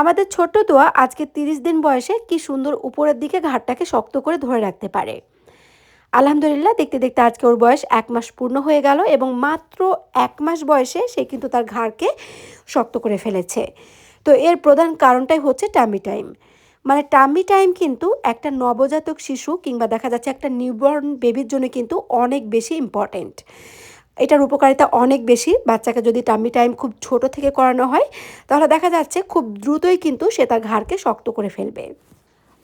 আমাদের ছোট্ট দোয়া আজকে তিরিশ দিন বয়সে কি সুন্দর উপরের দিকে ঘাটটাকে শক্ত করে ধরে রাখতে পারে। আলহামদুলিল্লাহ, দেখতে দেখতে আজকে ওর বয়স এক মাস পূর্ণ হয়ে গেল এবং মাত্র এক মাস বয়সে সে কিন্তু তার ঘাড়কে শক্ত করে ফেলেছে। তো এর প্রধান কারণটাই হচ্ছে টামি টাইম মানে টামি টাইম কিন্তু একটা নবজাতক শিশু কিংবা দেখা যাচ্ছে একটা নিউবর্ন বেবির জন্য কিন্তু অনেক বেশি ইম্পর্টেন্ট এটার উপকারিতা অনেক বেশি। বাচ্চাকে যদি টামি টাইম খুব ছোট থেকে করানো হয়, তাহলে দেখা যাচ্ছে খুব দ্রুতই কিন্তু সে তার ঘাড়কে শক্ত করে ফেলবে।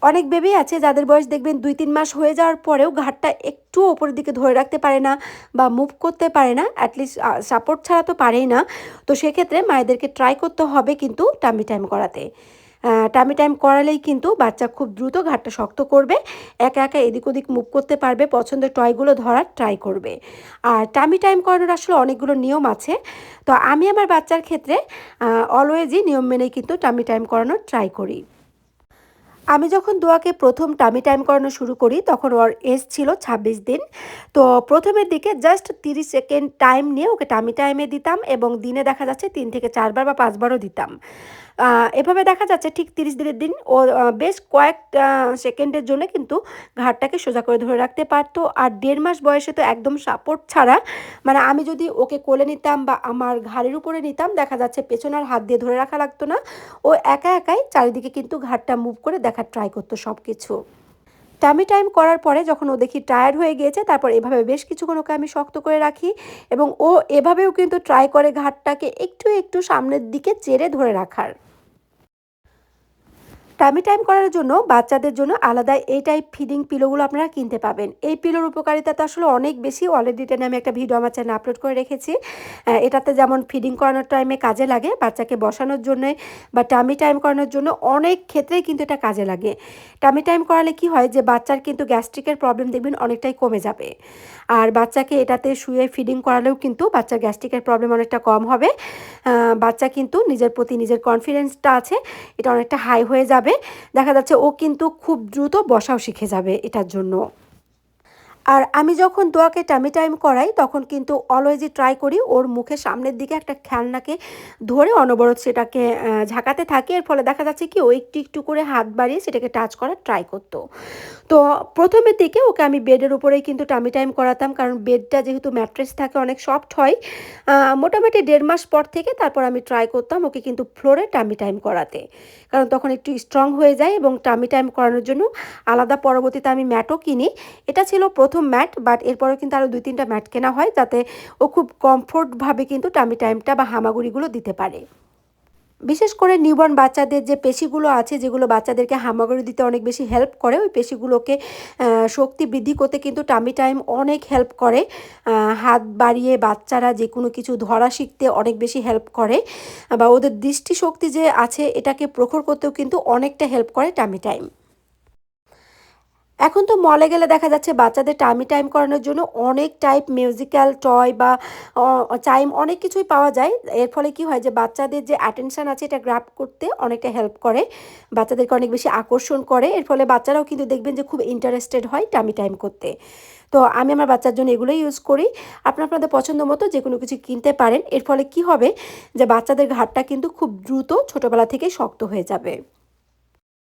অনেক বেবি আছে যাদের বয়স দেখবেন দুই তিন মাস হয়ে যাওয়ার পরেও ঘাটটা একটু ওপরের দিকে ধরে রাখতে পারে না বা মুভ করতে পারে না অ্যাটলিস্ট সাপোর্ট ছাড়া তো পারেই না। তো সেক্ষেত্রে মায়েদেরকে ট্রাই করতে হবে কিন্তু টামি টাইম করাতে। টামি টাইম করালেই কিন্তু বাচ্চা খুব দ্রুত ঘাটটা শক্ত করবে। একা একা এদিক ওদিক মুভ করতে পারবে, পছন্দের টয়গুলো ধরার ট্রাই করবে। আর টামি টাইম করানোর আসলে অনেকগুলো নিয়ম আছে। তো আমি আমার বাচ্চার ক্ষেত্রে অলওয়েজই নিয়ম মেনেই কিন্তু টামি টাইম করানোর ট্রাই করি। আমি যখন দোয়াকে প্রথম টামি টাইম করানো শুরু করি, তখন ওর এজ ছিল ২৬ দিন। তো প্রথমের দিকে জাস্ট তিরিশ সেকেন্ড টাইম নিয়ে ওকে টামি টাইমে দিতাম এবং দিনে দেখা যাচ্ছে তিন থেকে চারবার বা পাঁচবারও দিতাম। এভাবে দেখা যাচ্ছে ঠিক তিরিশ দিনের দিন ও বেশ কয়েক সেকেন্ডের জন্য কিন্তু ঘাটটাকে সোজা করে ধরে রাখতে পারতো। আর দেড় মাস বয়সে তো একদম সাপোর্ট ছাড়া মানে আমি যদি ওকে কোলে নিতাম বা আমার ঘাড়ের উপরে নিতাম, দেখা যাচ্ছে পেছনের হাত দিয়ে ধরে রাখা লাগতো না। ও একা একাই চারিদিকে কিন্তু ঘাটটা মুভ করে দেখার ট্রাই করতো সব কিছু টামি টাইম করার পরে যখন ও দেখি টায়ার্ড হয়ে গিয়েছে, তারপর এভাবে বেশ কিছুক্ষণ ওকে আমি শক্ত করে রাখি এবং ও এভাবেও কিন্তু ট্রাই করে ঘাটটাকে একটু একটু সামনের দিকে চেড়ে ধরে রাখার। টামি টাইম করার জন্য বাচ্চাদের জন্য আলাদা এই টাইপ ফিডিং পিলোগুলো আপনারা কিনতে পাবেন। এই পিলোর উপকারিতা তো আসলে অনেক বেশি। অলরেডি এটা আমি একটা ভিডিও আমার চ্যানেলে আপলোড করে রেখেছি। এটাতে যেমন ফিডিং করানোর টাইমে কাজে লাগে, বাচ্চাকে বসানোর জন্য বা টামি টাইম করানোর জন্য অনেক ক্ষেত্রেই কিন্তু এটা কাজে লাগে। টামি টাইম করালে কি হয় যে, বাচ্চার কিন্তু গ্যাস্ট্রিকের প্রবলেম দেখবেন অনেকটাই কমে যাবে। আর বাচ্চাকে এটাতে শুয়ে ফিডিং করালেও কিন্তু বাচ্চার গ্যাস্ট্রিকের প্রবলেম অনেকটা কম হবে। বাচ্চা কিন্তু নিজের প্রতি নিজের কনফিডেন্সটা আছে, এটা অনেকটা হাই হয়ে যাবে। দেখা যাচ্ছে ও কিন্তু খুব দ্রুত বসাও শিখে যাবে এটার জন্য। আর আমি যখন দোয়াকে টামি টাইম করাই, তখন কিন্তু অলওয়েজই ট্রাই করি ওর মুখে সামনের দিকে একটা খেলনাকে ধরে অনবরত সেটাকে ঝাঁকাতে থাকে। এর ফলে দেখা যাচ্ছে কি ও একটু একটু করে হাত বাড়িয়ে সেটাকে টাচ করার ট্রাই করতো। তো প্রথমের দিকে ওকে আমি বেডের উপরেই কিন্তু টামি টাইম করাতাম, কারণ বেডটা যেহেতু ম্যাট্রেস থাকে, অনেক সফট হয়। মোটামুটি দেড় মাস পর থেকে তারপর আমি ট্রাই করতাম ওকে কিন্তু ফ্লোরে টামি টাইম করাতে। কারণ তখন একটু স্ট্রং হয়ে যায় এবং টামি টাইম করানোর জন্য আলাদা পরবর্তীতে আমি ম্যাটও কিনি। এটা ছিল প্রথম ম্যাট বাট এরপরে কিন্তু আরও দুই তিনটা ম্যাট কেনা হয় যাতে ও খুব কমফোর্টভাবে কিন্তু টামি টাইমটা বা হামাগুড়িগুলো দিতে পারে। বিশেষ করে নিউবর্ন বাচ্চাদের যে পেশিগুলো আছে, যেগুলো বাচ্চাদেরকে হামাগুড়ি দিতে অনেক বেশি হেল্প করে, ওই পেশিগুলোকে শক্তি বৃদ্ধি করতে কিন্তু টামি টাইম অনেক হেল্প করে। হাত বাড়িয়ে বাচ্চারা যে কোনো কিছু ধরা শিখতে অনেক বেশি হেল্প করে, বা ওদের দৃষ্টিশক্তি যে আছে, এটাকে প্রখর করতেও কিন্তু অনেকটা হেল্প করে টামি টাইম। এখন তো মলে গেলে দেখা যাচ্ছে বাচ্চাদের টাইমি টাইম করানোর জন্য অনেক টাইপ মিউজিক্যাল টয় বা টাইম অনেক কিছুই পাওয়া যায়। এর ফলে কি হয় যে বাচ্চাদের যে অ্যাটেনশান আছে এটা গ্র্যাপ করতে অনেকটা হেল্প করে, বাচ্চাদেরকে অনেক বেশি আকর্ষণ করে। এর ফলে বাচ্চারাও কিন্তু দেখবেন যে খুব ইন্টারেস্টেড হয় টামি টাইম করতে। তো আমি আমার বাচ্চার জন্য এগুলোই ইউজ করি। আপনার আপনাদের পছন্দ মতো যে কোনো কিছু কিনতে পারেন। এর ফলে কি হবে যে বাচ্চাদের ঘাটটা কিন্তু খুব দ্রুত ছোটোবেলা থেকে শক্ত হয়ে যাবে।